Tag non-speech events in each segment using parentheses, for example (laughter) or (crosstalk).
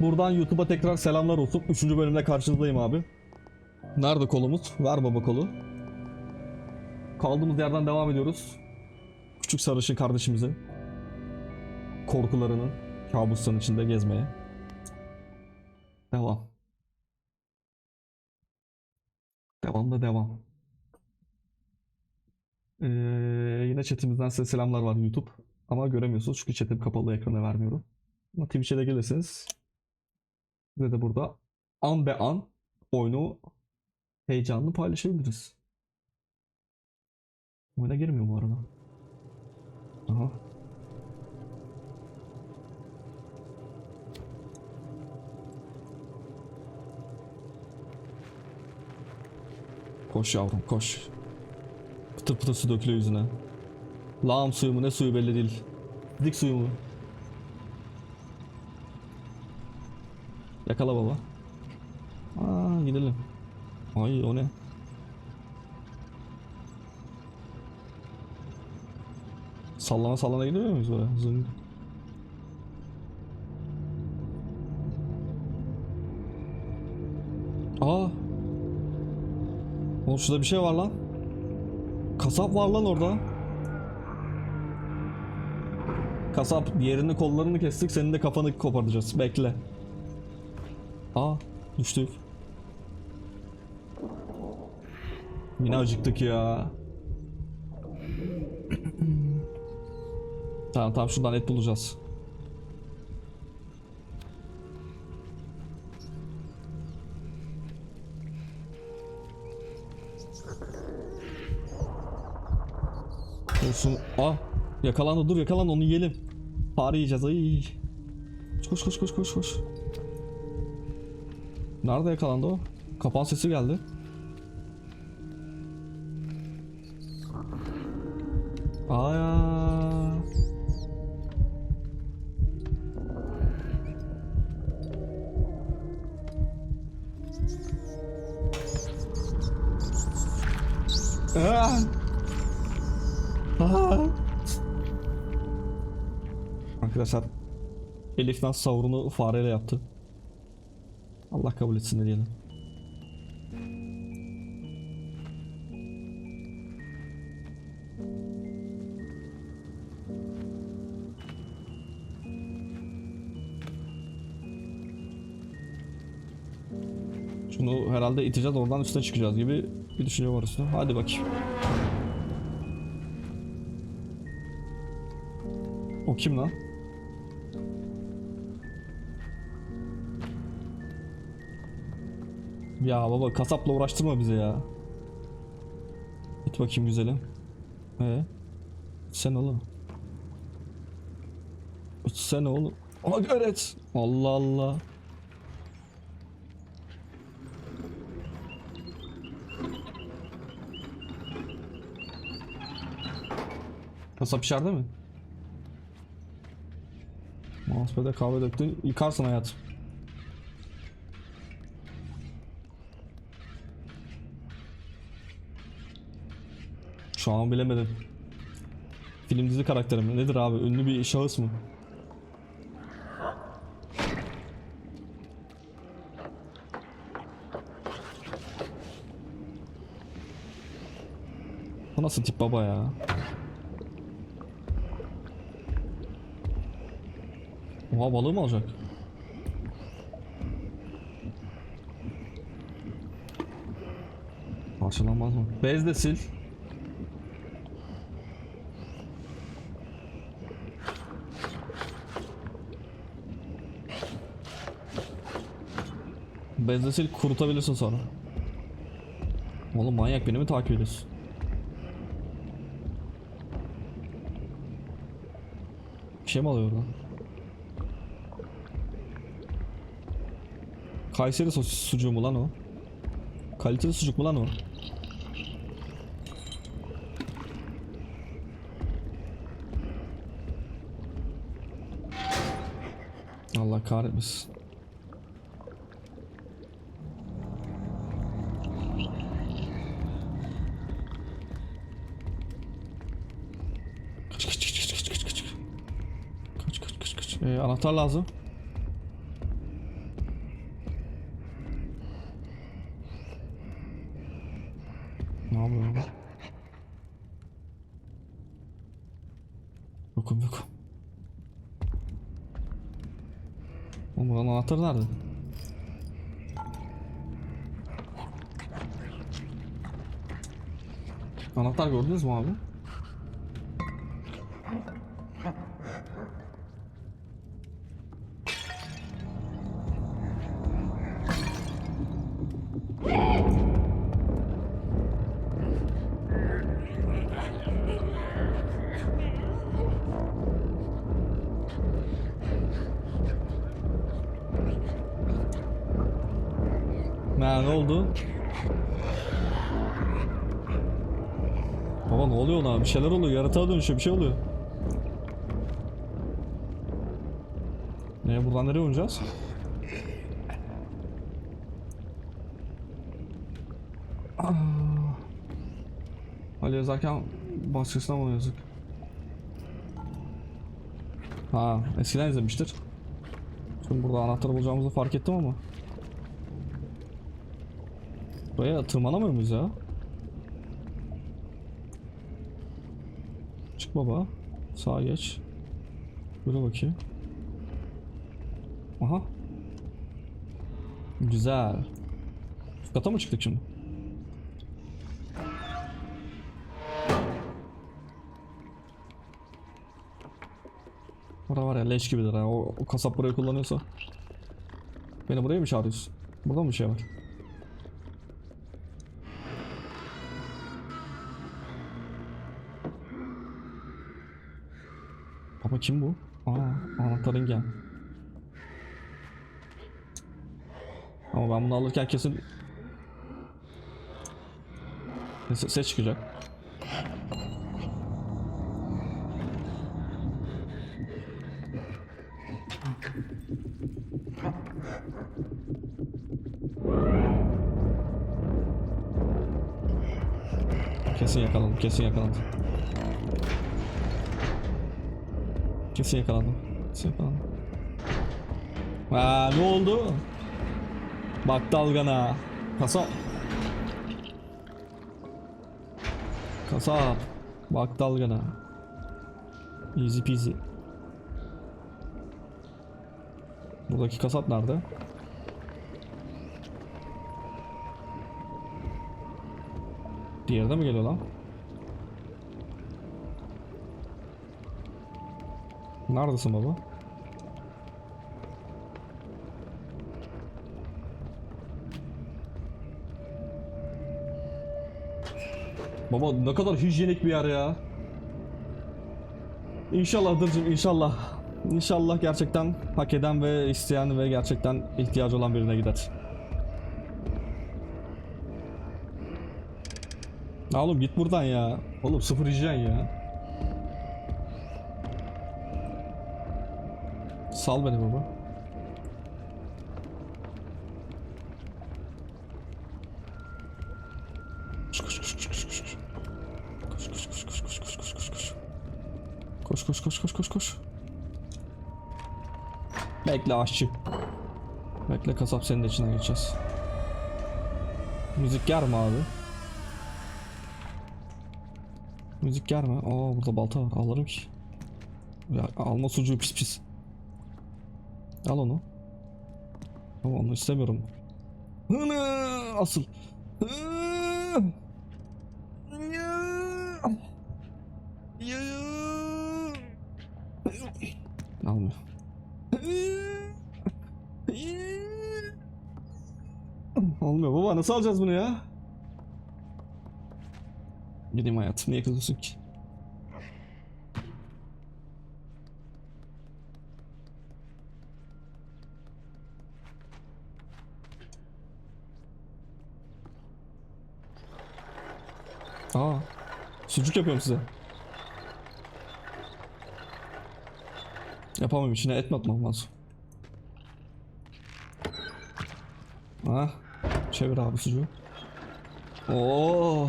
Buradan YouTube'a tekrar selamlar olsun. Üçüncü bölümde karşınızdayım abi. Nerede kolumuz? Ver baba kolu. Kaldığımız yerden devam ediyoruz. Küçük sarışın kardeşimizin korkularının kabusların içinde gezmeye. Devam. Devam da devam. Ee, yine chatimizden size selamlar var YouTube. Ama göremiyorsunuz çünkü chatim kapalı ekrana vermiyorum. Ama Twitch'e de gelirseniz size de burada an be an oyunu heyecanlı paylaşabiliriz. Oyuna girmiyor bu arada. Aha. Koş yavrum koş. Pıtır pıtır su dökülüyor yüzüne. Lağım suyu mu ne suyu belli değil. Dik suyu mu? Yakala baba. Aa gidelim. Ay o ne? Sallana sallana gidiyor muyuz böyle? Zıng. Aa. Oğlum şurada bir şey var lan. Kasap var lan orada. Kasap yerini kollarını kestik senin de kafanı kopartacağız. Bekle. Aa düştük. Yine acıktık ya. (clears throat) tamam tamam şuradan et bulacağız. Olsun. Ah yakalandı dur yakalandı onu yiyelim. Fare yiyeceğiz ay. Koş koş koş koş koş. Nerede yakalandı o? Kapan sesi geldi. Ah. Arkadaşlar Elif nasıl savurunu fareyle yaptı. Kabul etsin de diyelim. Şunu herhalde iteceğiz oradan üstüne çıkacağız gibi bir düşünüyorum orası. Hadi bakayım. O kim lan? Ya baba kasapla uğraştırma bizi ya. Git bakayım güzelim. Ee? Sen oğlum. Sen oğlum. Ama öğret. Allah Allah. Kasap içeride mi? Mousepad'e kahve döktün. Yıkarsın hayatım. Şu an bilemedim. Film dizi karakteri mi? Nedir abi? Ünlü bir şahıs mı? Bu nasıl tip baba ya? Oha balığı mı alacak? Parçalanmaz mı? Bez de sil. Bezle sil kurutabilirsin sonra. Oğlum manyak beni mi takip ediyorsun? Bir şey mi alıyor oradan? Kayseri sosis sucuğu mu lan o? Kaliteli sucuk mu lan o? Allah kahretmesin. Anahtar lazım. Ne yapıyor? Yokum yokum. Oğlum buranın anahtarı nerede? Anahtar gördünüz mü abi? Şeyler oluyor. Yaratığa dönüşüyor. Bir şey oluyor. Ne buradan nereye oynayacağız? Ah. Ali yazarken başkasına mı yazık? Ha, eskiden izlemiştir. Şimdi burada anahtarı bulacağımızı fark ettim ama. Buraya tırmanamıyor muyuz ya? Baba. Sağa geç. Böyle bakayım. Aha. Güzel. Üst kata mı çıktık şimdi? Orada var ya leş gibidir ha. O, o kasap burayı kullanıyorsa. Beni buraya mı çağırıyorsun? Burada mı bir şey var? Baba kim bu? Aa, anahtarın gel. Ama ben bunu alırken kesin ses, ses çıkacak. Kesin yakalandım, kesin yakalandım. Kesin yakalandım. Kesin yakalandım. Aa, ne oldu? Bak dalgana. Kasap. Kasap. Bak dalgana. Easy peasy. Buradaki kasap nerede? Diğeri de mi geliyor lan? Neredesin baba? Baba ne kadar hijyenik bir yer ya. İnşallah Dırcım inşallah. İnşallah gerçekten hak eden ve isteyen ve gerçekten ihtiyacı olan birine gider. Ya oğlum git buradan ya. Oğlum sıfır hijyen ya. Sal beni baba. Koş koş koş koş koş koş koş. Koş koş koş koş koş koş koş koş koş. Koş koş koş koş koş koş. Bekle aşçı. Bekle kasap senin de içinden geçeceğiz. Müzik yer mi abi? Müzik yer mi? Aa burada balta var. Alırım ki. Ya alma sucuğu pis pis. Al onu. Ama onu istemiyorum. Hını asıl. Almıyor. Olmuyor baba nasıl alacağız bunu ya? Gideyim hayatım niye kızıyorsun ki? Aa, sucuk yapıyorum size. Yapamam içine et mi atmam lazım? Ha, çevir abi sucuğu. Oo,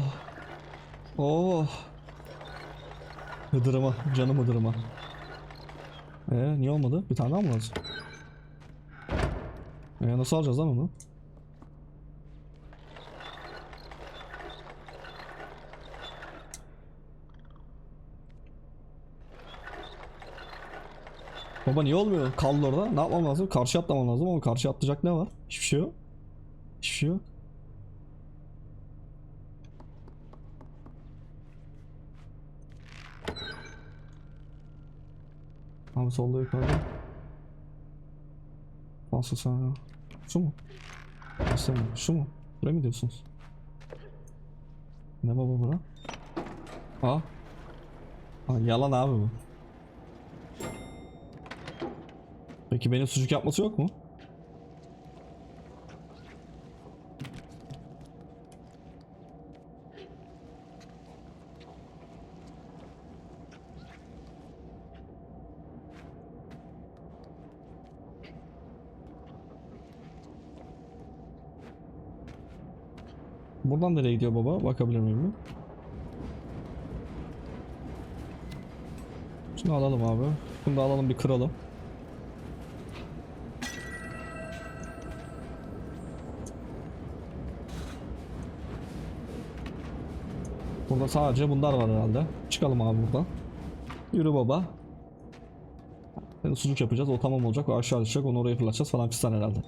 oo. Hıdırıma, canım hıdırıma. Ee, niye olmadı? Bir tane daha mı lazım? Ee, nasıl alacağız lan onu? Baba niye olmuyor? Kaldı orada. Ne yapmam lazım? Karşı atlamam lazım ama karşı atlayacak ne var? Hiçbir şey yok. Hiçbir şey yok. Abi solda yukarıda. Nasıl sen? Şu mu? Nasıl? Şu mu? Buraya mı diyorsunuz? Ne baba bura? Aa. Aa, yalan abi bu. Peki benim sucuk yapması yok mu? Buradan nereye gidiyor baba? Bakabilir miyim? Şunu alalım abi. Bunu da alalım bir kıralım. Burada sadece bunlar var herhalde. Çıkalım abi buradan. Yürü baba. Şimdi sucuk yapacağız. O tamam olacak. O aşağı düşecek. Onu oraya fırlatacağız falan fistan herhalde.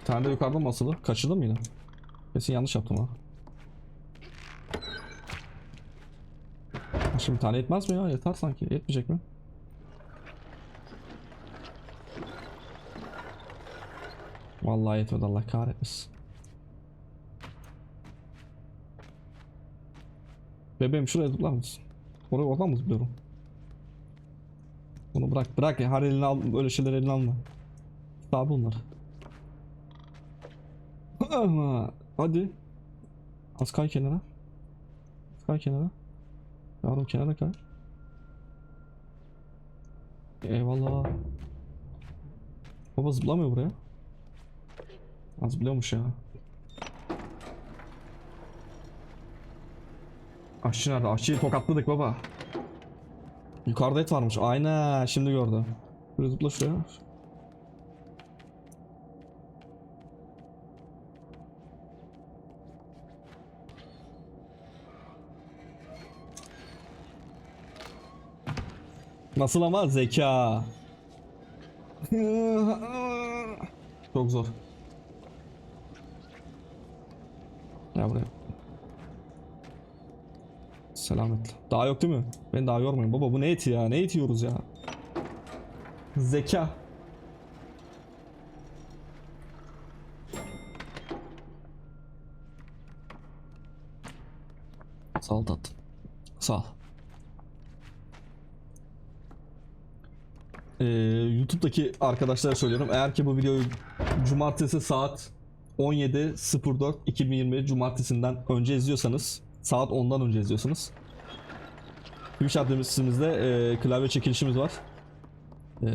Bir tane de yukarıda mı asılı? Kaçırdım yine? Kesin yanlış yaptım ha. Şimdi tane yetmez mi ya? Yeter sanki. Yetmeyecek mi? Vallahi yetmedi Allah kahretmesin. Bebeğim şuraya zıplar mısın? Oraya oradan mı zıplıyorum? Bunu bırak bırak ya her elini al böyle şeyler eline alma. Tabi bunlar. Hadi. Az kay kenara. Kay kenara. Yavrum kenara kay. Eyvallah. Baba zıplamıyor buraya. Az zıplıyormuş ya. Aşçı nerede? Aşçıyı tokatladık baba. Yukarıda et varmış. Aynen şimdi gördüm. Şuraya zıpla şuraya. Nasıl ama zeka. (laughs) Çok zor. Ya buraya. Selametle. Daha yok değil mi? Beni daha yormayın. Baba bu ne eti ya? Ne eti yiyoruz ya? Zeka. Sağ ol tatlım. Sağ ol. Ee, YouTube'daki arkadaşlara söylüyorum. Eğer ki bu videoyu cumartesi saat 17.04 2020 cumartesinden önce izliyorsanız saat 10'dan önce izliyorsanız Twitch adresimizde e, klavye çekilişimiz var. E,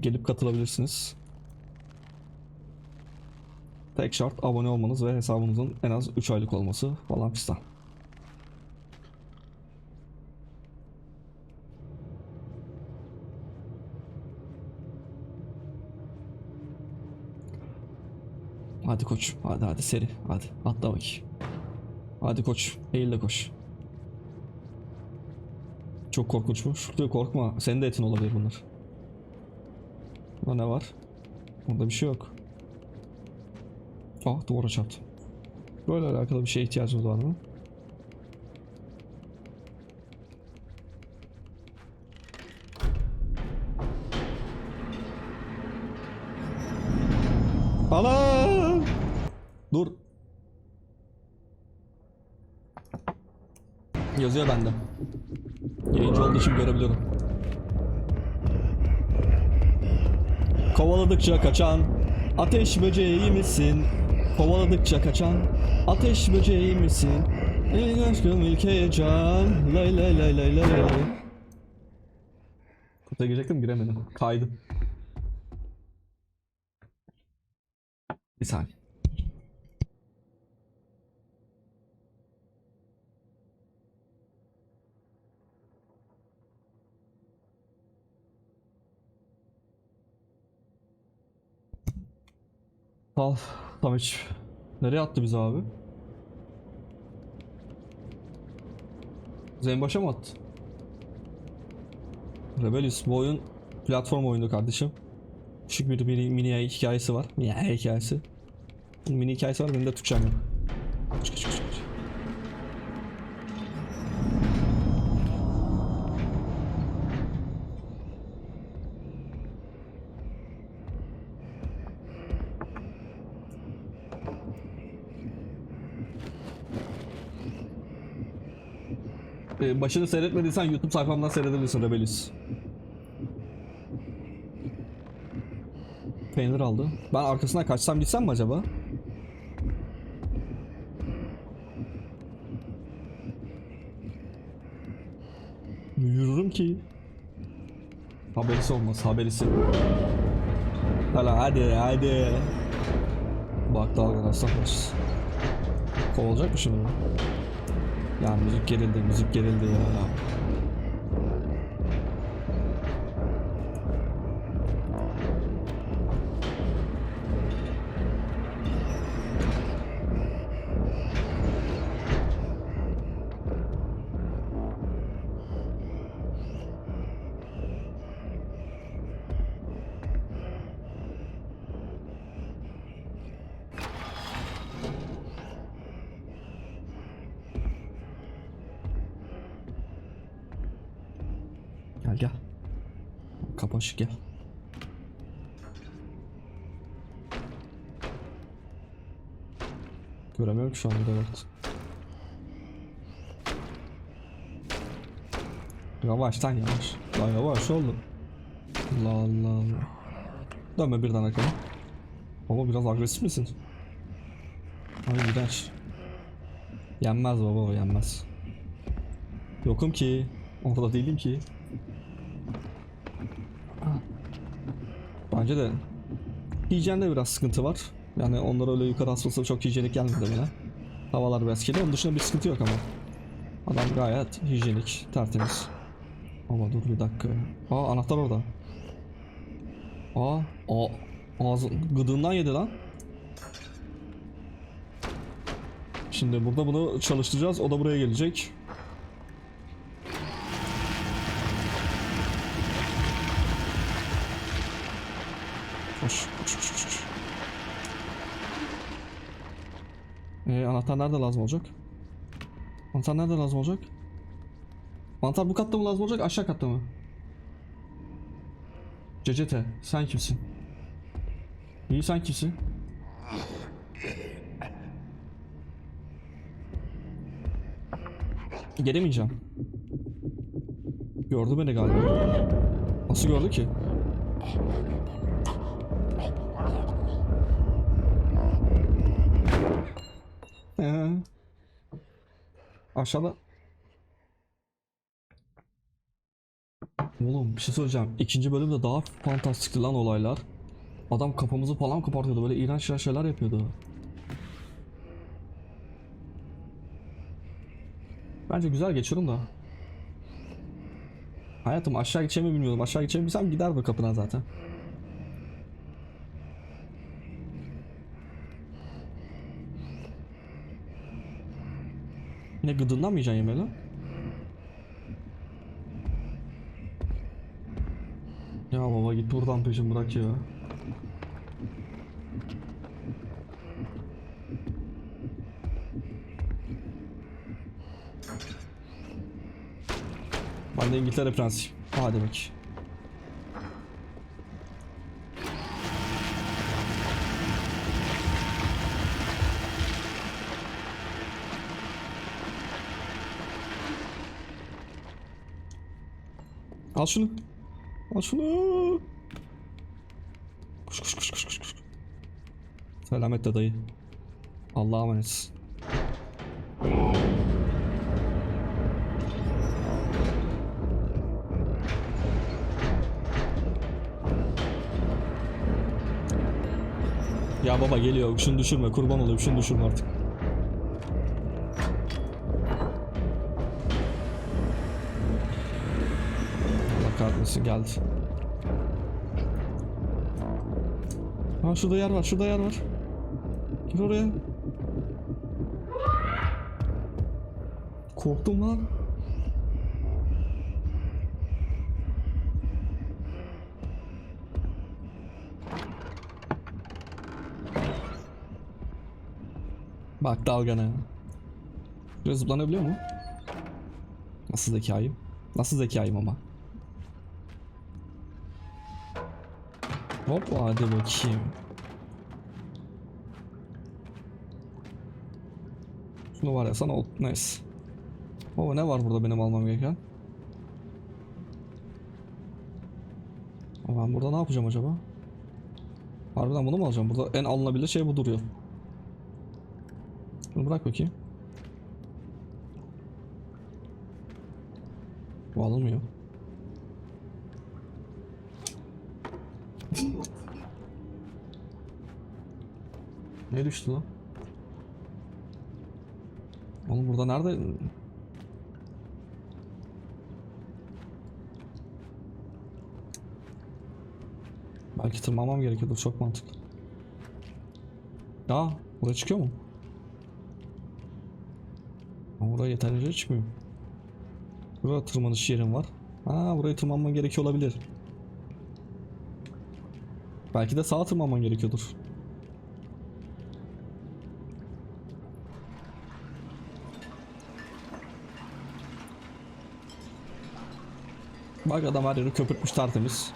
gelip katılabilirsiniz. Tek şart abone olmanız ve hesabınızın en az 3 aylık olması falan fistan. Hadi koç. Hadi hadi seri. Hadi atla bakayım. Hadi koç. Eğil koş. Çok korkunç mu? Şurada korkma. Senin de etin olabilir bunlar. Burada ne var? Burada bir şey yok. Ah duvara çarptım. Böyle alakalı bir şeye ihtiyacımız var mı? Yazıyor bende. Yayıncı olduğu için görebiliyorum. Kovaladıkça kaçan ateş böceği misin? Kovaladıkça kaçan ateş böceği misin? İlk aşkım ilk heyecan lay lay lay lay lay lay Kutuya girecektim giremedim. Kaydım. Bir saniye. Al. Hiç. Nereye attı bizi abi? Zeyn başa mı attı? Rebellious bu oyun platform oyunu kardeşim. Küçük bir mini, mini hikayesi var. Mini hikayesi. Mini hikayesi var benim de Türkçem yok. Çık çık başını seyretmediysen YouTube sayfamdan seyredebilirsin Rebellious. Peynir aldı. Ben arkasından kaçsam gitsem mi acaba? Yürürüm ki. Haberisi olmaz, haberisi. Hala hadi hadi. Bak dalga baş. Kovulacak mı şimdi? Ya müzik gerildi, müzik gerildi ya. Gel gel. Kapı açık gel. Göremiyorum şu anda evet. Yavaş lan yavaş. Lan yavaş oğlum. Allah Allah Allah. Dönme birden arkana. Baba biraz agresif misin? Abi iğrenç. Yenmez baba yenmez. Yokum ki. Orada değilim ki. Bence de hijyende biraz sıkıntı var. Yani onlara öyle yukarı asılsa çok hijyenik gelmedi bana. Havalar biraz kirli. Onun dışında bir sıkıntı yok ama. Adam gayet hijyenik, tertemiz. Ama dur bir dakika. Aa anahtar orada. Aa, aa ağzı gıdığından yedi lan. Şimdi burada bunu çalıştıracağız. O da buraya gelecek. Ee, anahtar nerede lazım olacak? Anahtar nerede lazım olacak? Anahtar bu katta mı lazım olacak, aşağı katta mı? Cecete, sen kimsin? İyi sen kimsin? Gelemeyeceğim. Gördü beni galiba. Nasıl gördü ki? Ee, aşağıda. Oğlum bir şey söyleyeceğim. İkinci bölümde daha fantastikti lan olaylar. Adam kafamızı falan kopartıyordu. Böyle iğrenç şeyler- yapıyordu. Bence güzel geçiyorum da. Hayatım aşağı gideceğimi bilmiyordum. Aşağı gideceğimi bilsem giderdi kapına zaten. Mı yiyeceksin yemeği lan? Ya baba git buradan peşin bırak ya. Ben de İngiltere prensiyim. Hadi bak. Al şunu. Al şunu. Koş koş koş koş koş. Selametle dayı. Allah'a emanet. Ya baba geliyor. Şunu düşürme. Kurban olayım. Şunu düşürme artık. birisi geldi. Ha şurada yer var, şurada yer var. Gir oraya. Korktum lan. Bak dalgana. Biraz zıplanabiliyor mu? Nasıl zekayım? Nasıl zekayım ama? Hop hadi bakayım. Şunu var ya sana ot nice. Baba ne var burada benim almam gereken? Ben burada ne yapacağım acaba? Harbiden bunu mu alacağım? Burada en alınabilir şey bu duruyor. Bunu bırak bakayım. Bu alınmıyor. Ne düştü lan? Oğlum burada nerede? Belki tırmanmam gerekiyordur çok mantıklı. Aa buraya çıkıyor mu? Ama buraya yeterince çıkmıyor. Burada tırmanış yerim var. Ha buraya tırmanman gerekiyor olabilir. Belki de sağa tırmanman gerekiyordur. Bak adam her yeri köpürtmüş tertemiz.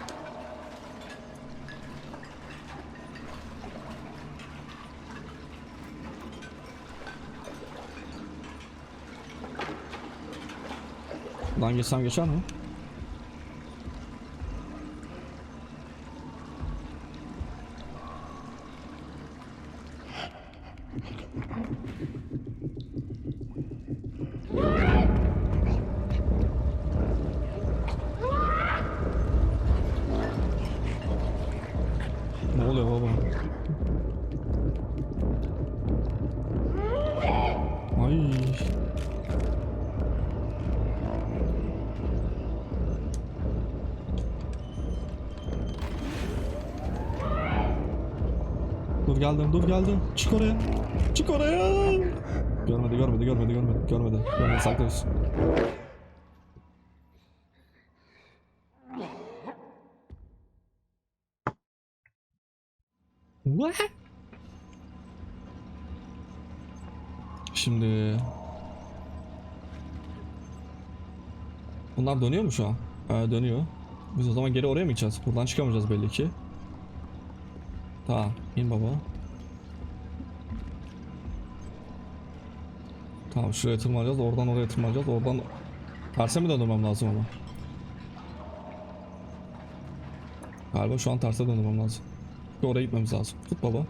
Buradan geçsem geçer mi? Dur geldim, dur geldim. Çık oraya. Çık oraya. Görmedi, görmedi, görmedi, görmedi, görmedi. Görmedi, saklıyorsun. What? Şimdi Bunlar dönüyor mu şu an? Ee, dönüyor. Biz o zaman geri oraya mı gideceğiz? Buradan çıkamayacağız belli ki. Tamam, in baba. Tamam, şuraya tırmanacağız, oradan oraya tırmanacağız, oradan terse mi döndürmem lazım ama? Galiba şu an terse döndürmem lazım. Oraya gitmemiz lazım. Tut baba.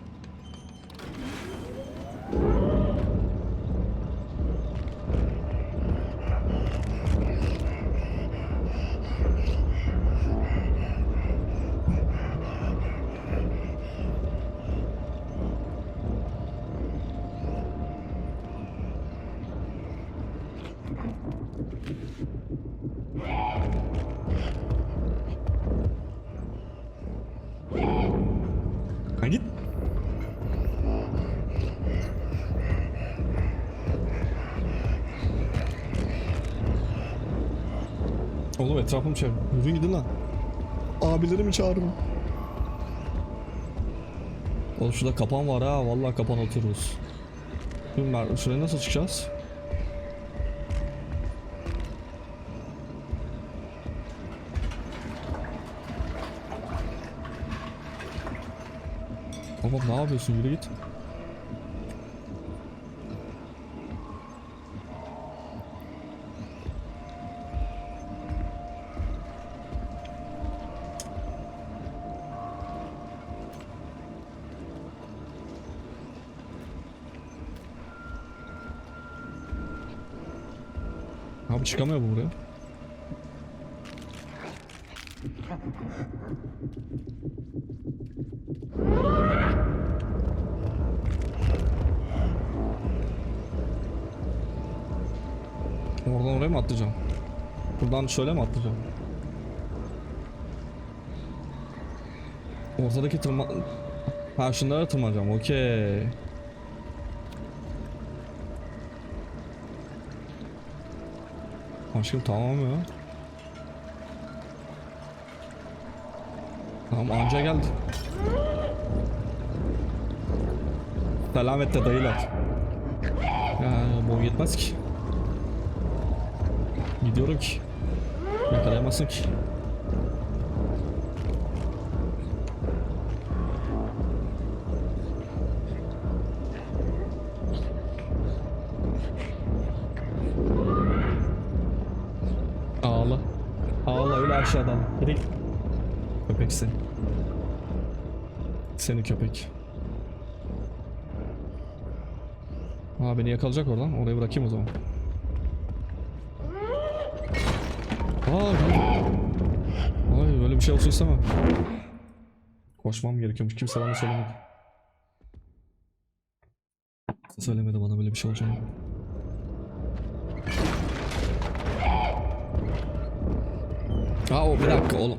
Ha git. Oğlum etrafım çevir. Yürüyün gidin lan. Abilerimi çağırın. Oğlum şurada kapan var ha. Vallahi kapan otururuz. Bilmiyorum şuraya nasıl çıkacağız? Baba ne yapıyorsun? Yürü git. Abi çıkamıyor bu buraya. Oradan oraya mı atlayacağım? Buradan şöyle mi atlayacağım? Ortadaki tırma... Ha şunlara tırmanacağım okey. Aşkım tamam ya. Tamam anca geldi. Selametle dayılar. Ya boy yetmez ki. Gidiyorum ki. Yakalayamazsın ki. Ağla. Ağla öyle aşağıdan. Hadi. Köpek seni. Seni köpek. Aa beni yakalayacak oradan. Oraya bırakayım o zaman. Aa. Ay böyle bir şey olsun istemem. Koşmam gerekiyormuş. Kimse bana söylemedi. Kimse söylemedi bana böyle bir şey olacağını. Aa o bir dakika oğlum.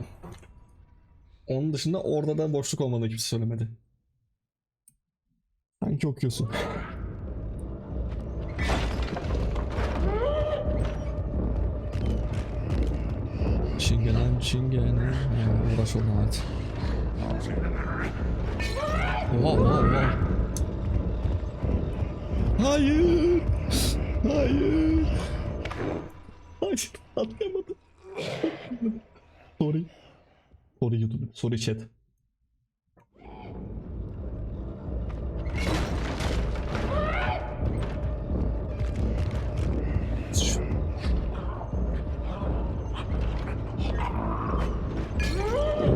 Onun dışında orada da boşluk olmadığını kimse söylemedi. Sanki okuyorsun. Çingenen çingenen. Ya uğraş olma hadi. Oha oha oha. Hayır. Hayır. Hayır atlayamadım. Sorry. Sorry YouTube. Sorry chat.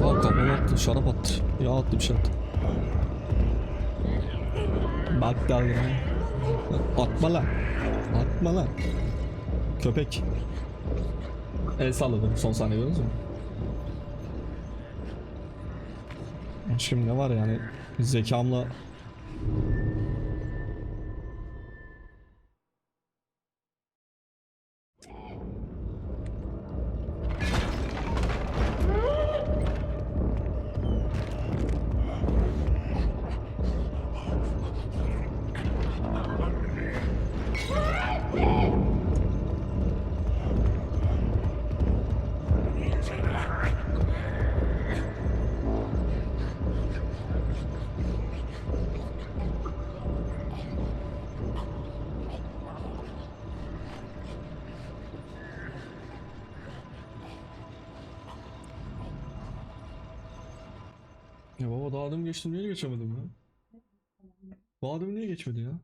Aa kafama attı, şarap attı. Yağ attı bir şey attı. Bak dalga. Atma lan. Atma lan. Köpek. El salladım son saniye gördünüz mü? Şimdi var yani zekamla geçtim niye geçemedim ya? Bu adım niye geçmedi ya?